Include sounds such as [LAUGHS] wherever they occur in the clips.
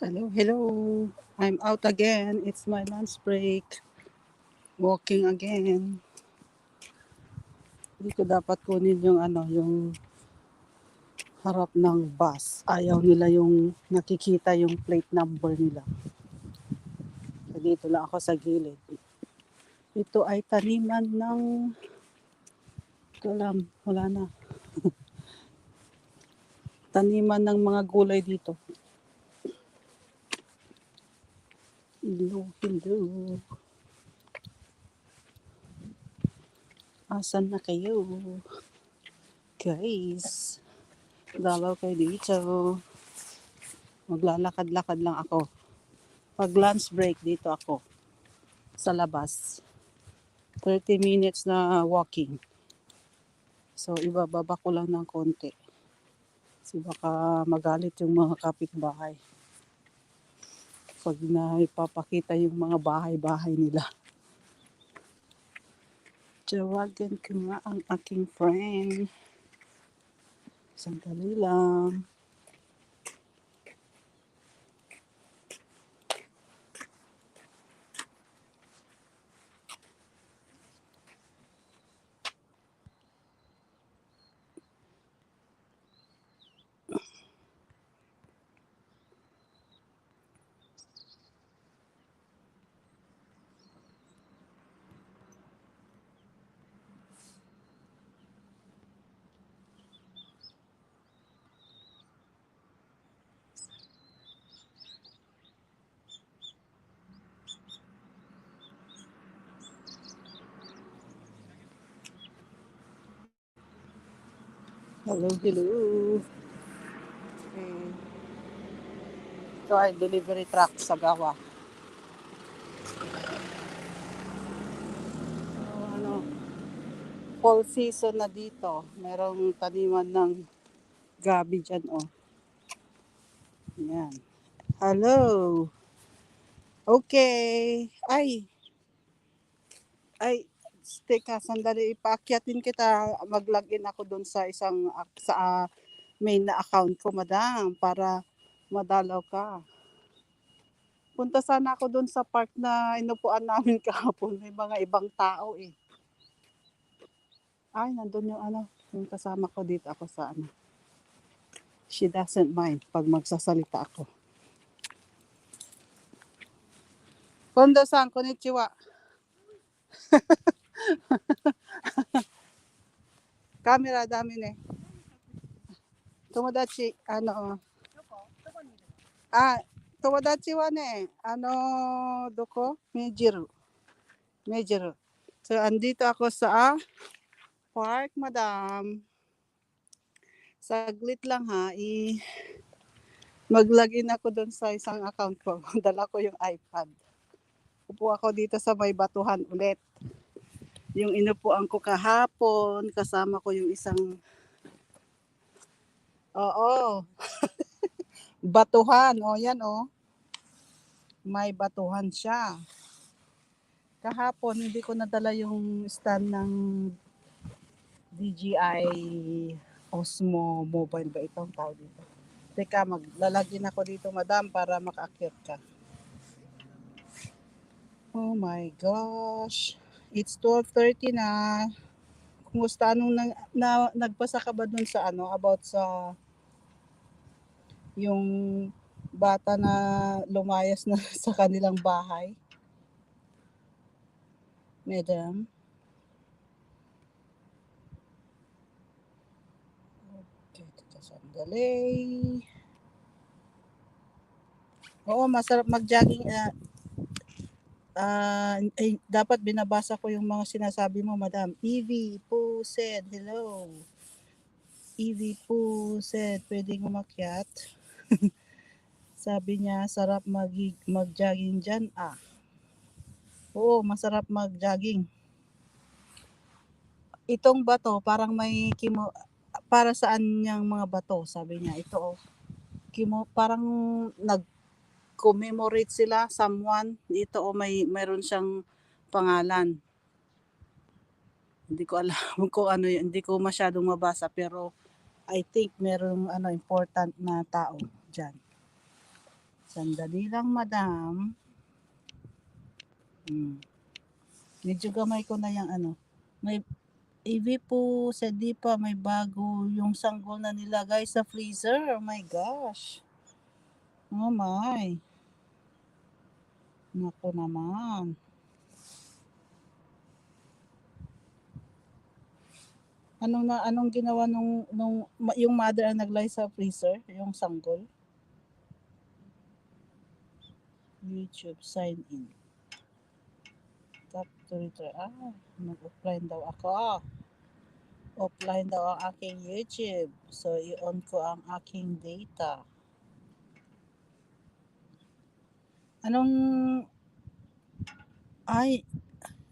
Hello, hello. I'm out again. It's my lunch break. Walking again. Hindi ko dapat kunin yung ano, yung harap ng bus. Ayaw nila yung nakikita yung plate number nila. So, dito lang ako sa gilid. Ito ay taniman ng ito alam, wala na. [LAUGHS] taniman ng mga gulay dito. Hello, hello. Asan na kayo? Guys, dalaw kayo dito. Maglalakad-lakad lang ako. Pag lunch break, dito ako. Sa labas. 30 minutes na walking. So, ibababa ko lang ng konti. Kasi baka magalit yung mga kapitbahay pag na ipapakita yung mga bahay-bahay nila. Tawagan ko nga ang aking friend. Sandali lang. Hello, hello. Okay. Ito ay delivery truck sa Gawa. So, ano, fall season na dito. Merong taniman ng gabi dyan, oh. Yan. Hello. Okay. Ay. Ay, teka, sandali. Ipaakyatin kita. Mag-login ako dun sa isang, sa ah, main na account ko, madam, para madalaw ka. Punta sana ako dun sa park na inupuan namin [LAUGHS] kahapon. May mga ibang tao eh. Ay, nandun yung ano, yung kasama ko dito ako sa ano. She doesn't mind pag magsasalita ako. Kondo-san, konnichiwa. [LAUGHS] [LAUGHS] Camera dami ne. Tomodachi, ano, ah, tomodachi wa ne, ano, doko? Mejiru. Mejiru. So, andito ako sa park, madam. Saglit lang ha, i mag-login ako doon sa isang account ko. [LAUGHS] Dala ko yung iPad. Upo ako dito sa may batuhan ulit. Yung inupuan ko kahapon, kasama ko yung isang Oo. [LAUGHS] batuhan, o yan o. May batuhan siya. Kahapon, hindi ko nadala yung stand ng DJI Osmo Mobile ba itong tawag dito? Teka, maglalagin ako dito, madam, para makaakyat ka. Oh my gosh. It's 12.30 na. Kumusta? Anong na, na, nagbasa ka ba dun sa ano, about sa yung bata na lumayas na [LAUGHS] sa kanilang bahay? Madam? Okay, teka, sandali. Oo, masarap mag-jogging. ah, ah, eh, dapat binabasa ko yung mga sinasabi mo, madam. Evie po said, hello. Evie po said, pwedeng umakyat. [LAUGHS] Sabi niya, sarap mag mag-jogging dyan. Ah. Oo, masarap mag-jogging. Itong bato, parang may kimo, para saan niyang mga bato, sabi niya. Ito, oh. Kimo, parang nag commemorate sila someone dito o may mayroon siyang pangalan hindi ko alam [LAUGHS] kung ano yun hindi ko masyadong mabasa pero I think merong ano important na tao diyan Sandali lang, madam. Hmm. Medyo gamay ko na yung ano. May EV po sa Dipa, may bago yung sanggol na nilagay sa freezer. Oh my gosh. Oh my. Nako naman. Anong na anong ginawa nung nung yung mother ang naglay sa freezer, yung sanggol? YouTube sign in. Tap to return. Ah, nag-offline daw ako. Offline daw ang aking YouTube. So, i-on ko ang aking data. Anong ay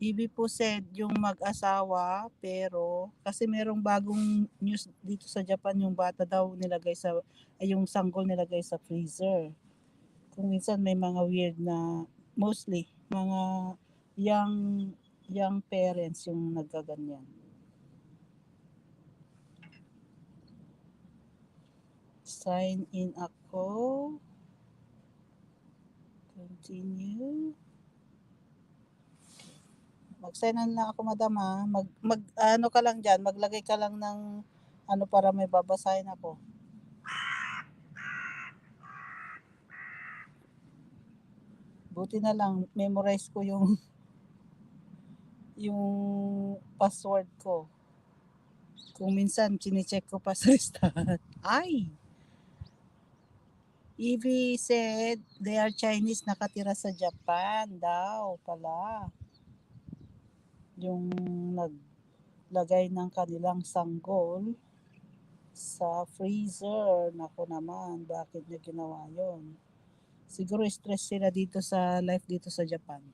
Ibig po said yung mag-asawa pero kasi merong bagong news dito sa Japan yung bata daw nilagay sa ay yung sanggol nilagay sa freezer. Kung minsan may mga weird na mostly mga young young parents yung nagkaganyan. Sign in ako. Continue. Mag-sign in lang ako, madam ha. Mag, mag, ano ka lang dyan, maglagay ka lang ng ano para may babasahin ako. Buti na lang, memorize ko yung yung password ko. Kung minsan, chinecheck ko pa sa [LAUGHS] listahan. Ay! Evie said they are Chinese nakatira sa Japan daw pala. Yung naglagay ng kanilang sanggol sa freezer. Nako naman, bakit niya ginawa yon? Siguro stress sila dito sa life dito sa Japan.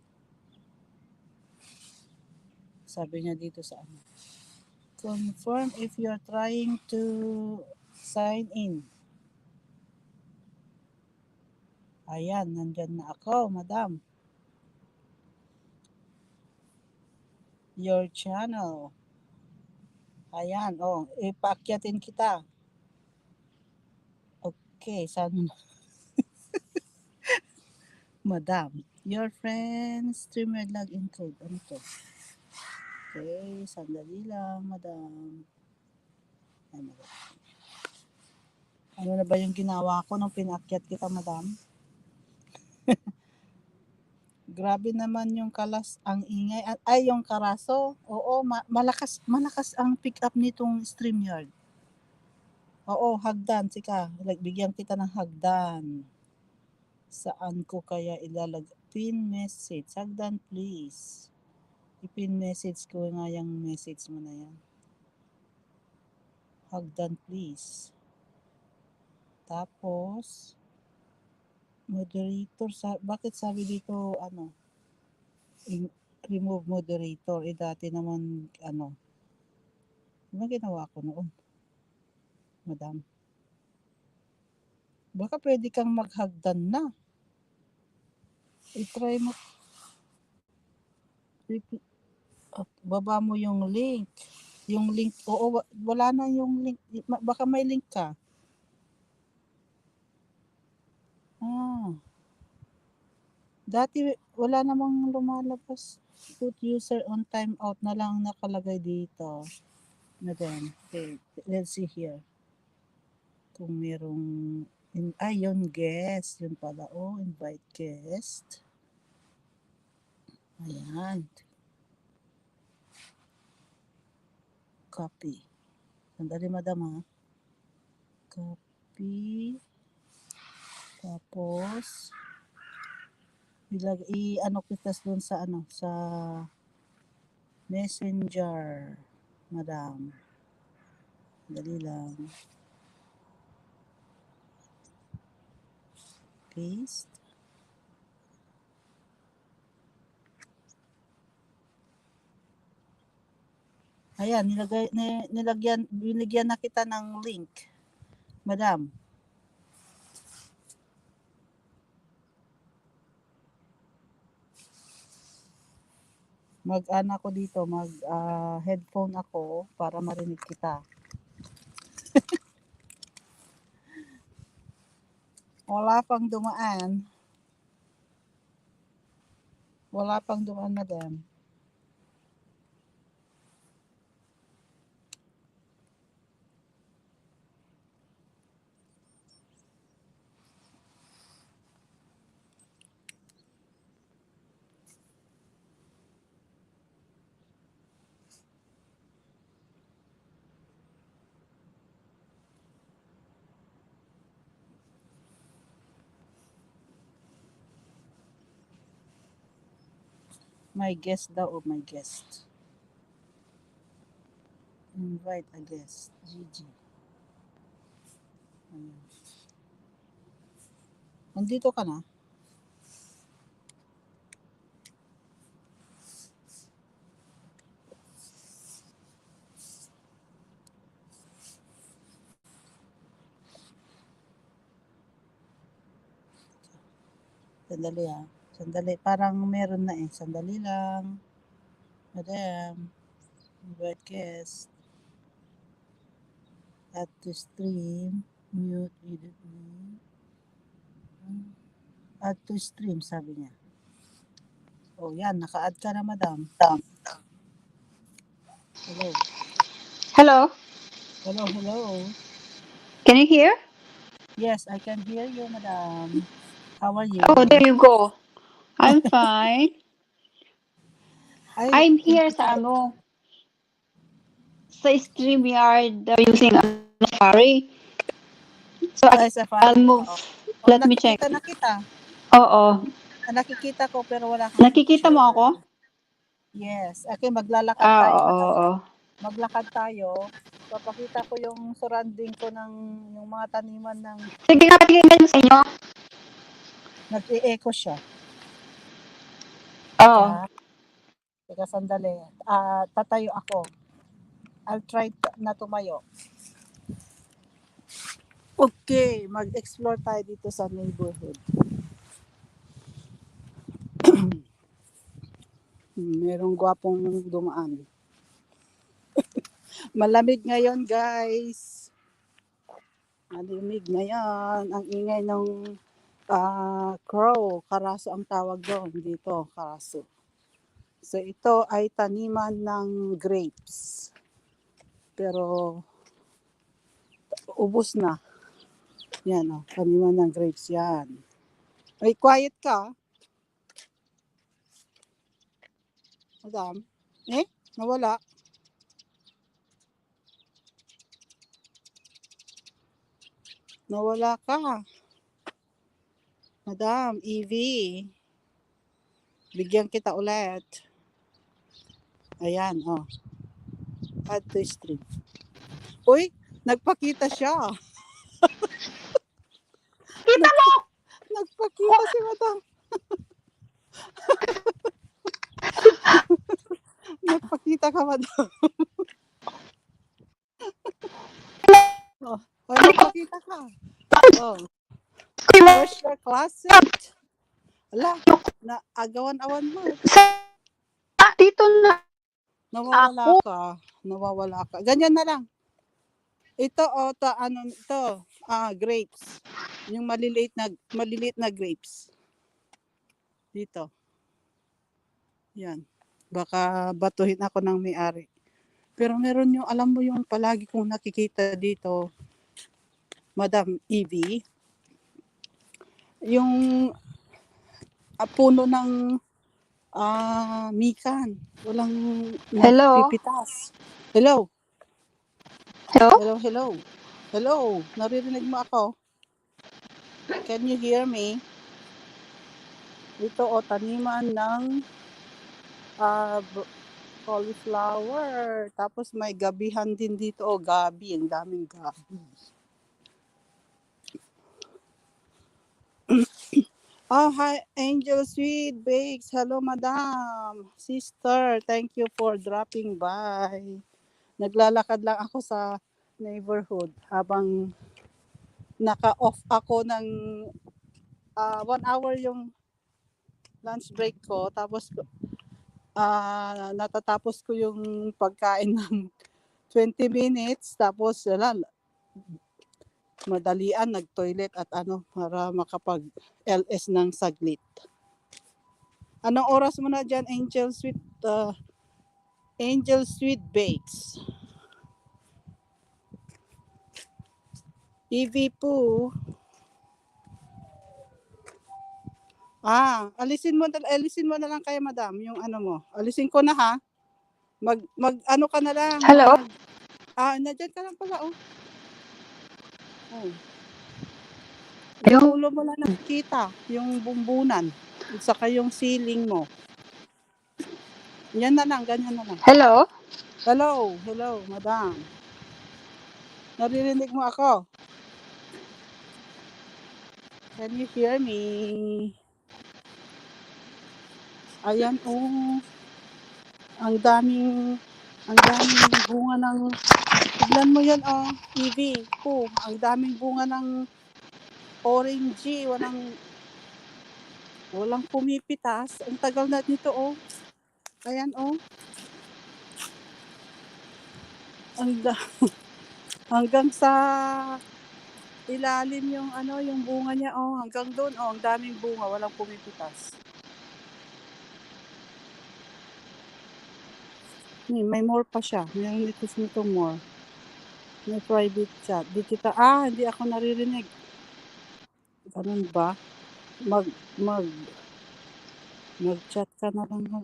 Sabi niya dito sa ano. Confirm if you're trying to sign in. Ayan, nandyan na ako, madam. Your channel. Ayan, oh, ipaakyatin kita. Okay, saan [LAUGHS] Madam, your friends, streamer login code. Ano to? Okay, sandali lang, madam. Ano na ba yung ginawa ko nung pinakyat kita, madam? [LAUGHS] Grabe naman yung kalas, ang ingay. Ay, yung karaso. Oo, ma- malakas, malakas ang pick up nitong StreamYard. Oo, hagdan, sika. Like, bigyan kita ng hagdan. Saan ko kaya ilalag? Pin message. Hagdan, please. I-pin message ko nga yung message mo na yan. Hagdan, please. Tapos, moderator, sa, bakit sabi dito, ano, in- remove moderator, eh dati naman, ano, ano ginawa ko noon? Madam. Baka pwede kang maghagdan na. I-try mo. Baba mo yung link. Yung link, oo, wa- wala na yung link. Baka may link ka. Ah. Dati wala namang lumalabas. Put user on timeout na lang nakalagay dito. Na din. Okay, let's see here. Kung merong in, ay, yun, guest. Yun pala. Oh, invite guest. Ayan. Copy. Sandali, madam, ha? Copy. Tapos, ilag, i-ano kita dun sa ano, sa messenger, madam. Dali lang. Paste. Ayan, nilagay, ni- nilagyan, binigyan na kita ng link. Madam. Mag-ano ako dito, mag ah, headphone ako para marinig kita. [LAUGHS] Wala pang dumaan. Wala pang dumaan, madam. My guest daw o my guest. Invite a guest. Gigi. Ayan. Nandito ka na? Sandali ha. Sandali. Parang meron na eh. Sandali lang. Madam. Invite guest. Add to stream. Mute video. Add to stream, sabi niya. Oh, yan. Naka-add ka na, madam. Hello. Hello, Hello, hello. can you hear? Yes, I can hear you, madam. How are you? Oh, there you go. I'm fine. Ay, I'm here sa ano, sa StreamYard uh, using ano, Safari. So, Ay, Safari. I'll move. Oo. Let me check. Nakikita na kita. Oo. Ah, Nakikita ko pero wala kang Nakikita mo picture. ako? Yes. Okay, maglalakad Ah, tayo. oo, oo. Maglakad tayo. Papakita ko yung surrounding ko ng yung mga taniman ng Sige tingnan sa inyo. nag-e-echo siya. Oo. Ah, Teka, sandali. Ah, tatayo ako. I'll try na tumayo. Okay, mag-explore tayo dito sa neighborhood. [CLEARS THROAT] Merong gwapong dumaan. [LAUGHS] Malamig ngayon, guys. Malamig ngayon. Ang ingay ng ah, crow. Karaso ang tawag doon dito. Karaso. So ito ay taniman ng grapes. Pero ubos na. Yan oh, taniman ng grapes yan. Ay, quiet ka. Madam. Eh, nawala. Nawala ka. Madam, Evie. Bigyan kita ulit. Ayan, oh. Add to stream. Uy, nagpakita siya. Kita mo! [LAUGHS] Nagpakita si madam. [LAUGHS] nagpakita ka, madam. [LAUGHS] oh, oh, nagpakita ka. Oh, your closet? Ala, na agawan-awan mo. Ah, dito na. Nawawala Ako? ka. Nawawala ka. Ganyan na lang. Ito o, ta, ano, ito, ah, grapes. Yung maliliit na, maliliit na grapes. Dito. Yan. Baka batuhin ako ng may-ari. Pero meron yung, alam mo yung palagi kong nakikita dito, Madam Evie, yung ah, puno ng ah, mikan. Walang Hello? nagpipitas. Hello? Hello? Hello, hello. Hello, naririnig mo ako? Can you hear me? Ito o, taniman ng b- cauliflower. Tapos may gabihan din dito. O, gabi. Ang daming gabi. Oh, hi, Angel Sweet Bakes. Hello, madam. Sister, thank you for dropping by. Naglalakad lang ako sa neighborhood habang naka-off ako ng ah, one hour yung lunch break ko. Tapos ah, natatapos ko yung pagkain ng [LAUGHS] 20 minutes. Tapos wala, madalian nag-toilet at ano para makapag LS ng saglit. Anong oras mo na dyan, Angel Sweet uh, Angel Sweet Bakes? EV po. Ah, alisin mo alisin mo na lang kaya madam yung ano mo. Alisin ko na ha. Mag mag ano ka na lang. Hello? ah, nandiyan ka lang pala oh. Oh. Ayun. Yung ulo mo lang nakikita, yung bumbunan, at saka yung ceiling mo. Yan na lang, ganyan na lang. Hello? Hello, hello, madam. Naririnig mo ako? Can you hear me? Ayan, oh. Ang daming, ang daming bunga ng, tignan mo yan, oh, Evie, po. Ang daming bunga ng orange, walang, walang pumipitas. Ang tagal na nito, oh. Ayan, oh. Ang [LAUGHS] hanggang sa ilalim yung ano, yung bunga niya, oh, hanggang doon, oh, ang daming bunga, walang pumipitas. May, may more pa siya. Meron dito nito more. May private chat. Di kita, ah, hindi ako naririnig. Ganun ba? Mag, mag, mag-chat ka na lang. ha?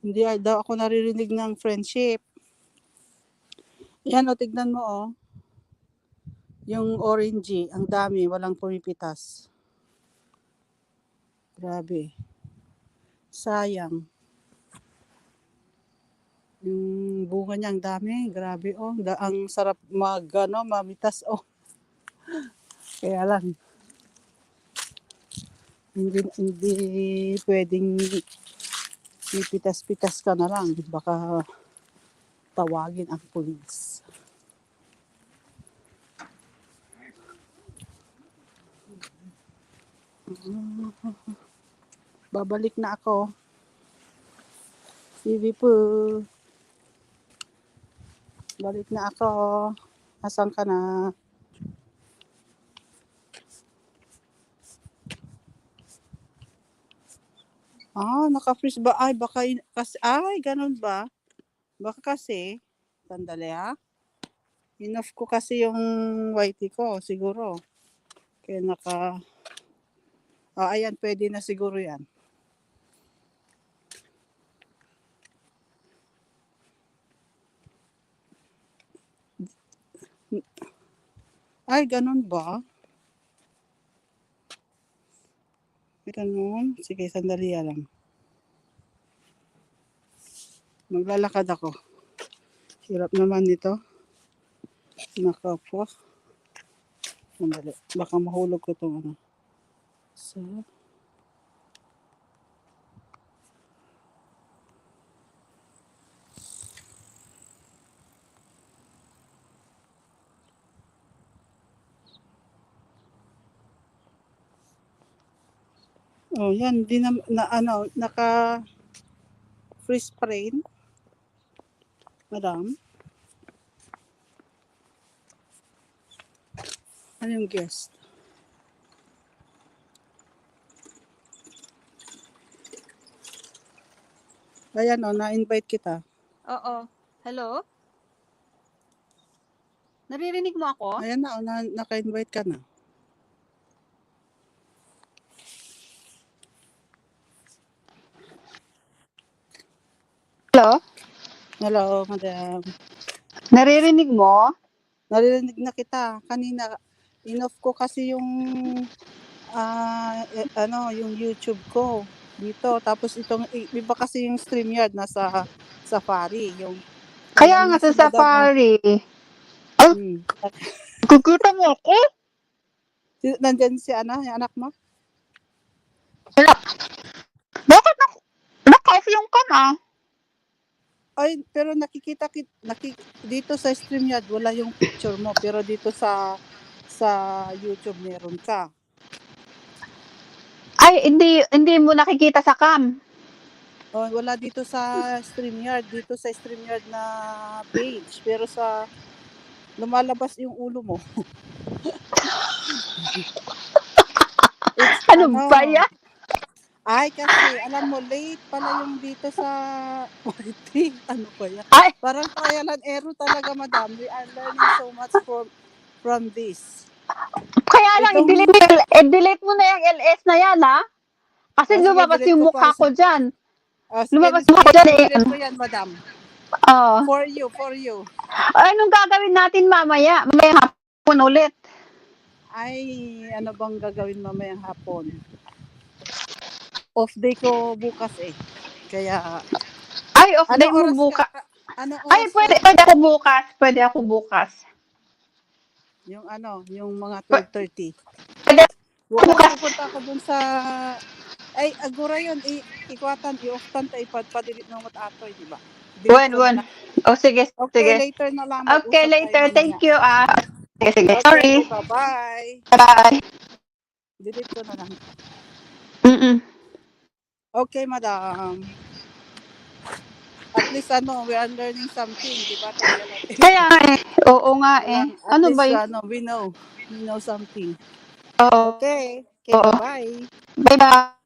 Hindi ay daw ako naririnig ng friendship. Yan o, tignan mo o. Yung orangey, ang dami, walang pumipitas. Grabe. Sayang. Yung bunga niya ang dami, grabe oh. Da, ang sarap mag, ano, mamitas oh. Kaya lang. Hindi, hindi pwedeng pipitas-pitas ka na lang. Baka tawagin ang pulis. Babalik na ako. TV po. Balik na ako. Asan ka na? Ah, naka-freeze ba? Ay, baka, kasi, ay, ganun ba? Baka kasi, sandali ha. Enough ko kasi yung whitey ko, siguro. Kaya naka, ah, ayan, pwede na siguro yan. Ay, ganun ba? Ganun. Sige, sandali lang. Maglalakad ako. Hirap naman nito. Naka po. Sandali. Baka mahulog ko itong ano. So, Oh, yan. Di na, na ano, naka freeze rin. Madam. Ano yung guest? Ayan o, na-invite kita. Oo. Hello? Naririnig mo ako? Ayan na, o, na, naka-invite ka na. Hello? Hello, madam. Naririnig mo? Naririnig na kita. Kanina, inoff ko kasi yung ah, eh, ano, yung YouTube ko dito. Tapos itong iba kasi yung StreamYard nasa Safari, yung Kaya nga si sa Madam, Safari. hmm. Kukita mo ako? Nandyan si ano, yung anak mo? Bakit na, naka-off yung cam Ay, pero nakikita kit naki, dito sa StreamYard wala yung picture mo, pero dito sa sa YouTube meron ka. Ay, hindi hindi mo nakikita sa cam. Oh, wala dito sa StreamYard, dito sa StreamYard na page. Pero sa lumalabas yung ulo mo. [LAUGHS] It's, Ano ba yan? Ay, kasi alam mo, late pala yung dito sa [LAUGHS] party. Ano ba yan? Ay! Parang trial and error talaga, madam. We are learning so much from from this. Kaya lang, Itong- i-delete, i-delete mo na yung LS na yan, ha? Kasi Oh, lumabas delete yung ko mukha para ko dyan. Uh, Lumabas mo sige, dyan eh. ko yan, madam. Oo. For you, for you. Anong gagawin natin mamaya? Mamaya hapon ulit. Ay, ano bang gagawin mamayang hapon? Off day ko bukas eh. Kaya, Ay, off day mo oras bukas. ka? Ano oras Ay, pwede, ka? pwede ako bukas. Pwede ako bukas. Yung ano, yung mga 12.30. Pwede. Bukas Bukas. pupunta ako dun sa... Ay, agura yun. I, ikwatan, i-offtan tayo. Padilit mo mat atoy, di ba? Delete When, ko when? na. O, sige, Okay, sige. later na lang. Okay, later. Thank you, ah. Sige, sige. Okay, Sorry. Bye-bye. Bye. Delete ko na lang. Mm-mm. Okay, madam. At least ano, we are learning something, di ba? Tayo natin. Kaya nga eh. Oo nga eh. At Ano least, ba yun? Ano, we know. We know something. Oo. Okay. Okay, Oo. bye. Bye-bye.